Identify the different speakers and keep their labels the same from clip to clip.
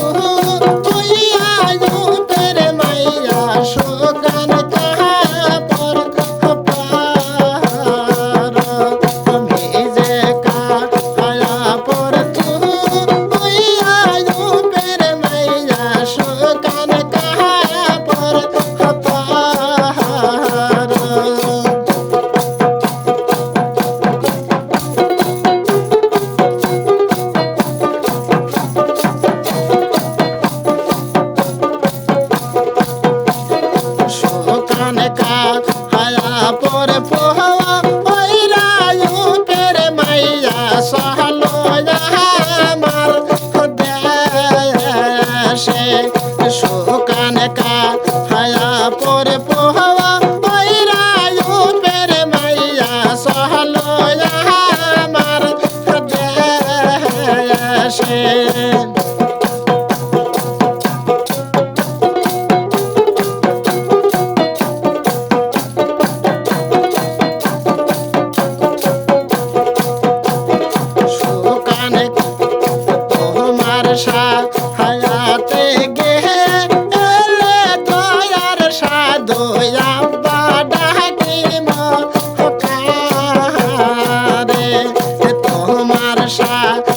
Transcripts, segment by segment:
Speaker 1: Oh. শুকান কা তোমার সাহায়াতে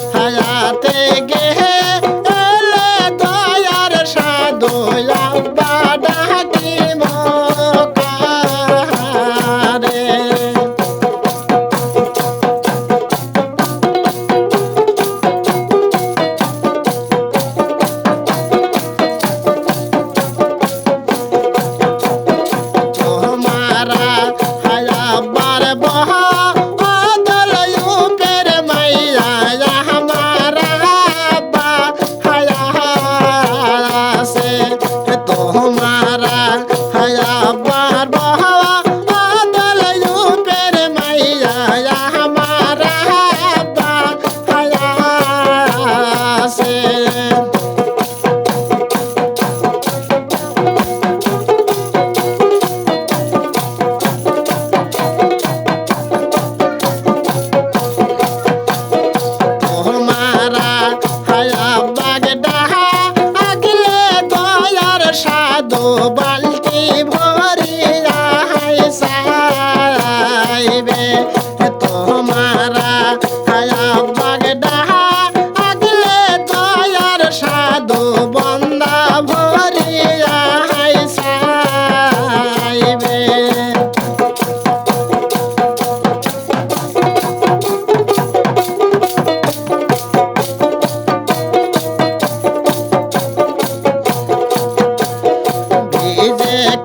Speaker 1: বহা দিবে। তোমারা খায়াত বাগে ডাহা আগলে দয়ার সাধু বন্দা ভরিয়া হাইসাইবে।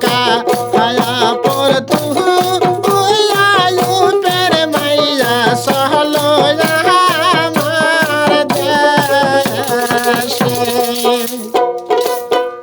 Speaker 1: কা